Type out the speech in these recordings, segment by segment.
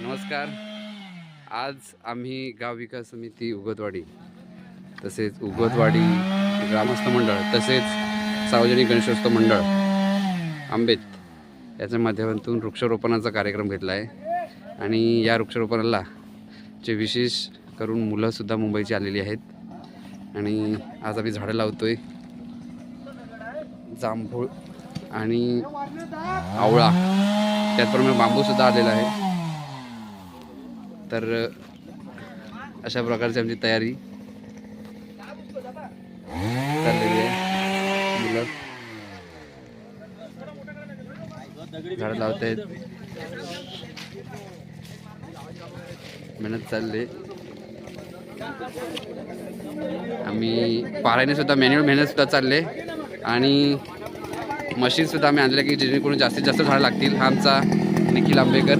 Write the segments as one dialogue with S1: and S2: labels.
S1: नमस्कार. आज आम्ही गाव विकास समिती उगतवाडी तसेच उगतवाडी ग्रामस्थ मंडळ तसेच सार्वजनिक गणेशोत्सव मंडळ आंबेत याच्या माध्यमातून वृक्षारोपणाचा कार्यक्रम घेतला आहे आणि या वृक्षारोपणाला जे विशेष करून मुलंसुद्धा मुंबईची आलेली आहेत. आणि आज आम्ही झाडं लावतो आहे जांभूळ आणि आवळा त्याचप्रमाणे बांबूसुद्धा आलेला आहे. तर अशा प्रकारची आमची तयारी चाललेली आहे. मुलं. झाडं लावत आहेत मेहनत चालली. आम्ही पारायने सुद्धा मॅन्युअल मेहनत सुद्धा चालले. आणि मशीन सुद्धा आम्ही आणलं की जेणेकरून जास्तीत जास्त झाडं लागतील हा आमचा निखिल आंबेकर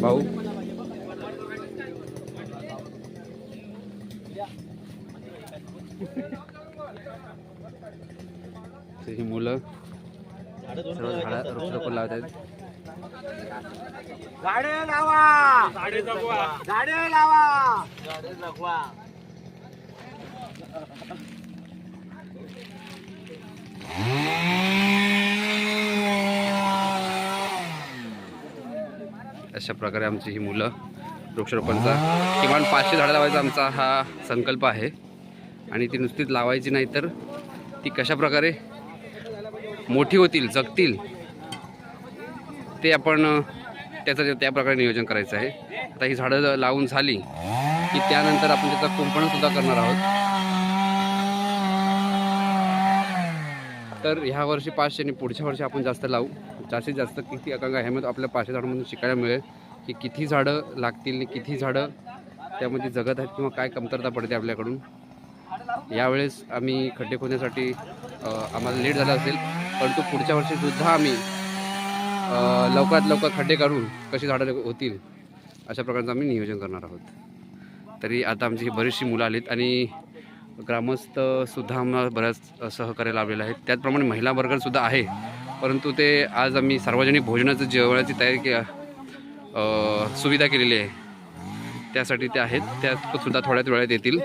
S1: भाऊ. तर ही मुलं सर्व झाडं वृक्षारोपण लावत आहेत
S2: झाडे लावा! झाडे जगवा. झाडे लावा! झाडे जगवा.
S1: अशा प्रकारे आमची ही मुलं वृक्षारोपणचा किमान पाचशे झाडं लावायचा आमचा हा संकल्प आहे. आणि ती नुसतीच लावायची नाही तर ती कशा प्रकारे मोठी होतील जगतील ते आपण त्याचं त्या प्रकारे नियोजन करायचं आहे. आता ही झाडं लावून झाली की त्यानंतर आपण त्याचा कुंपणसुद्धा करणार आहोत. तर ह्या वर्षी पाचशे आणि पुढच्या वर्षी आपण जास्त लावू. जास्तीत जास्त किती अकांगा ह्यामध्ये आपल्या पाचशे झाडांमधून शिकायला मिळेल की किती झाडं लागतील किती झाडं त्यामध्ये जगत आहेत किंवा काय कमतरता पडते आपल्याकडून. यावेळेस आम्ही खड्डे खोदण्यासाठी आम्हाला लेट झाला असेल परंतु पुढच्या वर्षीसुद्धा आम्ही लवकरात लवकर खड्डे काढून कशी झाडं होतील अशा प्रकारचं आम्ही नियोजन करणार आहोत. तरी आता आमची बरीचशी मुलं आलीत आणि ग्रामस्थसुद्धा आम्हाला बऱ्याच सहकार्य लाभलेलं आहे. त्याचप्रमाणे महिला वर्गसुद्धा आहे परंतु ते आज आम्ही सार्वजनिक भोजनाचं जेवणाची तयारी के सुविधा केलेली आहे. त्यासाठी ते आहेत. त्या सुद्धा थोड्याच वेळात येतील.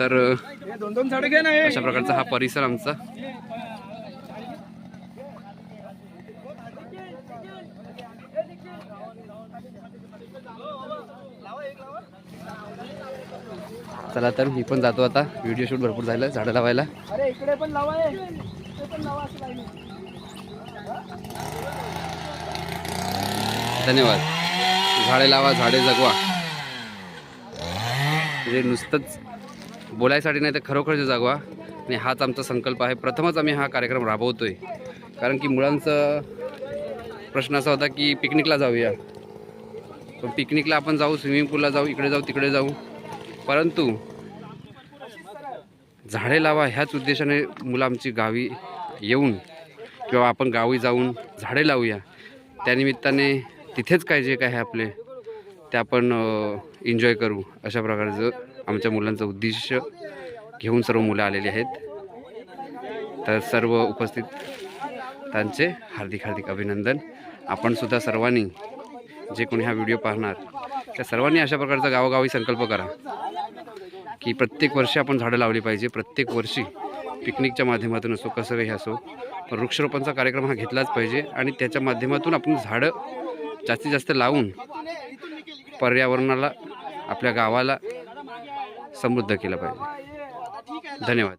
S1: तर अशा प्रकारचा हा परिसर आमचा. चला तर मी पण जातो आता. व्हिडिओ शूट भरपूर झालं झाडं लावायला. धन्यवाद. झाडे लावा झाडे जगवा. म्हणजे नुसतंच बोलायसाठी नाही तर खरोखरच जागवा आणि हाच आमचा संकल्प आहे. प्रथमच आम्ही हा कार्यक्रम राबवतो आहे कारण की मुलांचा प्रश्न असा होता की पिकनिकला जाऊया. पण पिकनिकला आपण जाऊ स्विमिंग पूलला जाऊ इकडे जाऊ तिकडे जाऊ. परंतु झाडे लावा ह्याच उद्देशाने मुलं आमची गावी येऊन किंवा आपण गावी जाऊन झाडे लावूया. त्यानिमित्ताने तिथेच काय जे काय आहे आपले ते आपण एन्जॉय करू अशा प्रकारचं आमच्या मुलांचं उद्दिष्ट घेऊन सर्व मुलं आलेली आहेत. तर सर्व उपस्थित त्यांचे हार्दिक हार्दिक अभिनंदन. आपण सुद्धा सर्वांनी जे कोणी हा व्हिडिओ पाहणार त्या सर्वांनी अशा प्रकारचा गावोगावी संकल्प करा की प्रत्येक वर्षी आपण झाडं लावली पाहिजे. प्रत्येक वर्षी पिकनिकच्या माध्यमातून असो कसं काही असो वृक्षरोपणचा कार्यक्रम हा घेतलाच पाहिजे आणि त्याच्या माध्यमातून आपण झाडं जास्तीत जास्त लावून पर्यावरणाला आपल्या गावाला समृद्ध केलं पाहिजे. धन्यवाद.